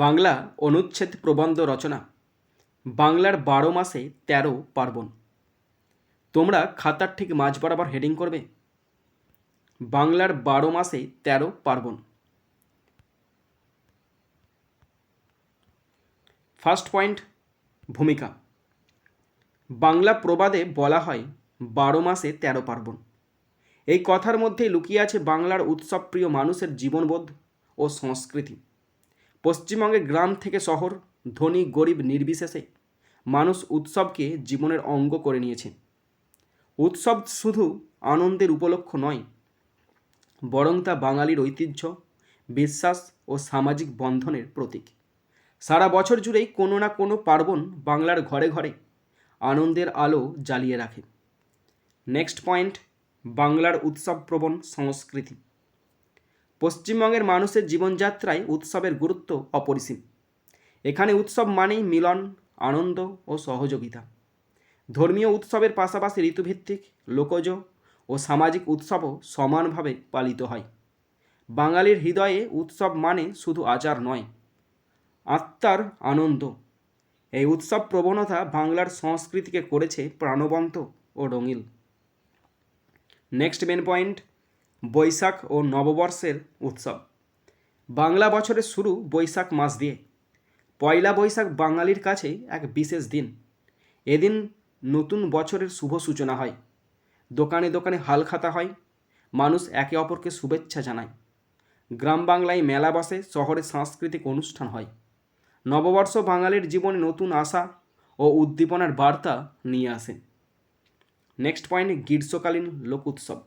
বাংলা অনুচ্ছেদ প্রবন্ধ রচনা, বাংলার বারো মাসে তেরো পার্বণ। তোমরা খাতার ঠিক মাঝ বরাবর হেডিং করবে, বাংলার বারো মাসে তেরো পার্বণ। ফার্স্ট পয়েন্ট ভূমিকা। বাংলা প্রবাদে বলা হয় বারো মাসে তেরো পার্বণ। এই কথার মধ্যে লুকিয়ে আছে বাংলার উৎসবপ্রিয় মানুষের জীবনবোধ ও সংস্কৃতি। পশ্চিমবঙ্গে গ্রাম থেকে শহর, ধনী, গরিব, নির্বিশেষে মানুষ উৎসবকে জীবনের অঙ্গ করে নিয়েছে। উৎসব শুধু আনন্দের উপলক্ষ নয়, বরং তা বাঙালির ঐতিহ্য, বিশ্বাস ও সামাজিক বন্ধনের প্রতীক। সারা বছর জুড়েই কোনো না কোনো পার্বণ বাংলার ঘরে ঘরে আনন্দের আলো জ্বালিয়ে রাখে। নেক্সট পয়েন্ট, বাংলার উৎসবপ্রবণ সংস্কৃতি। পশ্চিমবঙ্গের মানুষের জীবনযাত্রায় উৎসবের গুরুত্ব অপরিসীম। এখানে উৎসব মানেই মিলন, আনন্দ ও সহযোগিতা। ধর্মীয় উৎসবের পাশাপাশি ঋতুভিত্তিক, লোকজ ও সামাজিক উৎসবও সমানভাবে পালিত হয়। বাঙালির হৃদয়ে উৎসব মানে শুধু আচার নয়, আত্মার আনন্দ। এই উৎসব প্রবণতা বাংলার সংস্কৃতিকে করেছে প্রাণবন্ত ও রঙিল। নেক্সট মেন পয়েন্ট বৈশাখ ও নববর্ষের উৎসব। বাংলা বছরের শুরু বৈশাখ মাস দিয়ে। পয়লা বৈশাখ বাঙালির কাছে এক বিশেষ দিন। এদিন নতুন বছরের শুভ সূচনা হয়। দোকানে দোকানে হালখাতা হয়। মানুষ একে অপরকে শুভেচ্ছা জানায়। গ্রাম বাংলায় মেলা বসে, শহরে সাংস্কৃতিক অনুষ্ঠান হয়। নববর্ষ বাঙালির জীবনে নতুন আশা ও উদ্দীপনার বার্তা নিয়ে আসে। নেক্সট পয়েন্ট গ্রীষ্মকালীন লোক উৎসব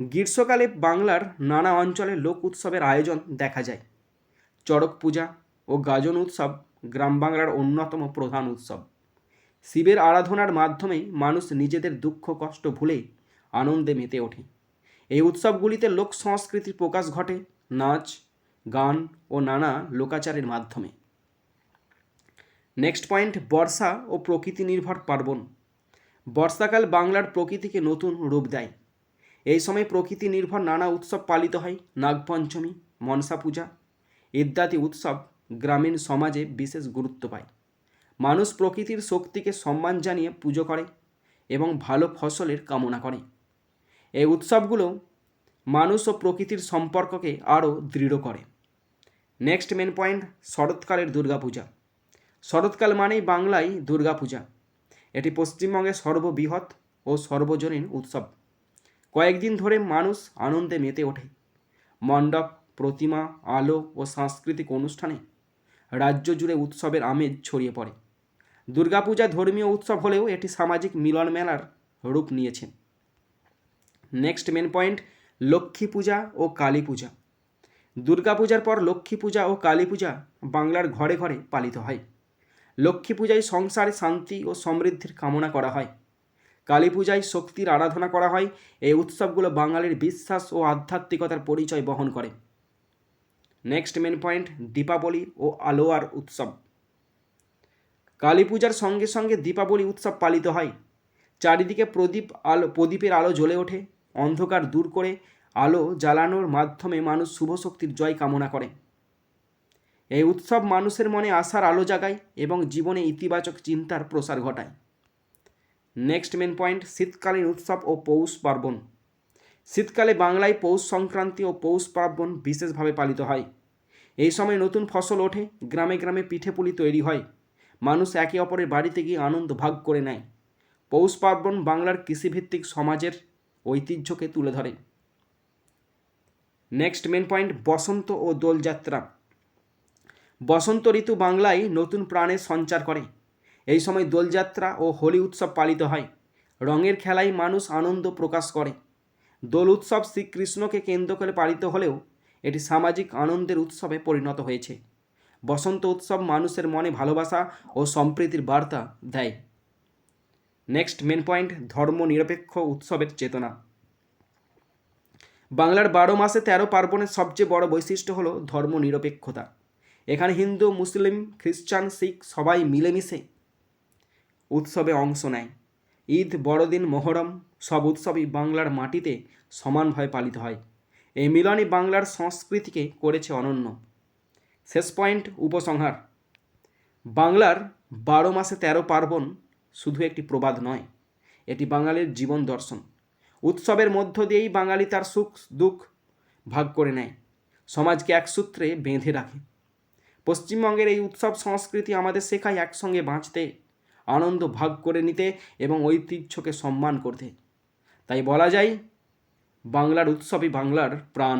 গ্রীষ্মকালে বাংলার নানা অঞ্চলে লোক উৎসবের আয়োজন দেখা যায়। চড়ক পূজা ও গাজন উৎসব গ্রাম বাংলার অন্যতম প্রধান উৎসব। শিবের আরাধনার মাধ্যমে মানুষ নিজেদের দুঃখ, কষ্ট ভুলে আনন্দে মেতে ওঠে। এই উৎসবগুলিতে লোক সংস্কৃতির প্রকাশ ঘটে নাচ, গান ও নানা লোকাচারের মাধ্যমে। নেক্সট পয়েন্ট, বর্ষা ও প্রকৃতি নির্ভর পার্বণ। বর্ষাকাল বাংলার প্রকৃতিকে নতুন রূপ দেয়। এই সময় প্রকৃতি নির্ভর নানা উৎসব পালিত হয়। নাগপঞ্চমী, মনসা পূজা, ইত্যাদি উৎসব গ্রামীণ সমাজে বিশেষ গুরুত্ব পায়। মানুষ প্রকৃতির শক্তিকে সম্মান জানিয়ে পুজো করে এবং ভালো ফসলের কামনা করে। এই উৎসবগুলো মানুষ ও প্রকৃতির সম্পর্ককে আরও দৃঢ় করে। নেক্সট মেন পয়েন্ট, শরৎকালের দুর্গাপূজা। শরৎকাল মানেই বাংলায় দুর্গাপূজা। এটি পশ্চিমবঙ্গের সর্ববৃহৎ ও সর্বজনীন উৎসব। কয়েকদিন ধরে মানুষ আনন্দে মেতে ওঠে। মণ্ডপ, প্রতিমা, আলো ও সাংস্কৃতিক অনুষ্ঠানে রাজ্য জুড়ে উৎসবের আমেজ ছড়িয়ে পড়ে। দুর্গাপূজা ধর্মীয় উৎসব হলেও এটি সামাজিক মিলন মেলার রূপ নিয়েছে। Next main point, Lakshmi Puja ও কালী পূজা। দুর্গাপূজার পর লক্ষ্মী পূজা ও কালী পূজা বাংলার ঘরে ঘরে পালিত হয়। লক্ষ্মী পূজায় সংসারে শান্তি ও সমৃদ্ধির কামনা করা হয়। কালী পূজায় শক্তির আরাধনা করা হয়। এই উৎসবগুলো বাঙালির বিশ্বাস ও আধ্যাত্মিকতার পরিচয় বহন করে। নেক্সট মেন পয়েন্ট দীপাবলি ও আলোয়ার উৎসব। কালী পূজার সঙ্গে সঙ্গে দীপাবলি উৎসব পালিত হয়। চারিদিকে প্রদীপ আলো, প্রদীপের আলো জ্বলে ওঠে, অন্ধকার দূর করে আলো জ্বালানোর মাধ্যমে মানুষ শুভ শক্তির জয় কামনা করে। এই উৎসব মানুষের মনে আশার আলো জাগায় এবং জীবনে ইতিবাচক চিন্তার প্রসার ঘটায়। নেক্সট মেন পয়েন্ট শীতকালীন উৎসব ও পৌষ পার্বণ। শীতকালে বাংলায় পৌষ সংক্রান্তি ও পৌষ পার্বণ বিশেষভাবে পালিত হয়। এই সময় নতুন ফসল ওঠে, গ্রামে গ্রামে পিঠেপুলি তৈরি হয়। মানুষ একে অপরের বাড়িতে গিয়ে আনন্দ ভাগ করে নেয়। পৌষ পার্বণ বাংলার কৃষিভিত্তিক সমাজের ঐতিহ্যকে তুলে ধরে। নেক্সট মেন পয়েন্ট বসন্ত ও দোলযাত্রা। বসন্ত ঋতু বাংলায় নতুন প্রাণের সঞ্চার করে। এই সময় দোলযাত্রা ও হোলি উৎসব পালিত হয়। রঙের খেলায় মানুষ আনন্দ প্রকাশ করে। দোল উৎসব শ্রীকৃষ্ণকে কেন্দ্র করে পালিত হলেও এটি সামাজিক আনন্দের উৎসবে পরিণত হয়েছে। বসন্ত উৎসব মানুষের মনে ভালোবাসা ও সম্প্রীতির বার্তা দেয়। নেক্সট মেন পয়েন্ট ধর্ম নিরপেক্ষ উৎসবের চেতনা। বাংলার বারো মাসে তেরো পার্বণের সবচেয়ে বড় বৈশিষ্ট্য হলো ধর্ম নিরপেক্ষতা এখানে হিন্দু, মুসলিম, খ্রিস্টান, শিখ সবাই মিলেমিশে উৎসবে অংশ নেয়। ঈদ, বড়দিন, মহরম সব উৎসবই বাংলার মাটিতে সমানভাবে পালিত হয়। এই মিলনই বাংলার সংস্কৃতিকে করেছে অনন্য। শেষ পয়েন্ট, উপসংহার। বাংলার বারো মাসে তেরো পার্বণ শুধু একটি প্রবাদ নয়, এটি বাঙালির জীবন দর্শন। উৎসবের মধ্য দিয়েই বাঙালি তার সুখ, দুঃখ ভাগ করে নেয়, সমাজকে এক সূত্রে বেঁধে রাখে। পশ্চিমবঙ্গের এই উৎসব সংস্কৃতি আমাদের শেখায় একসঙ্গে বাঁচতে আনন্দ ভাগ করে নিতে এবং ঐতিহ্যকে সম্মান করতে। তাই বলা যায়, বাংলার উৎসবই বাংলার প্রাণ।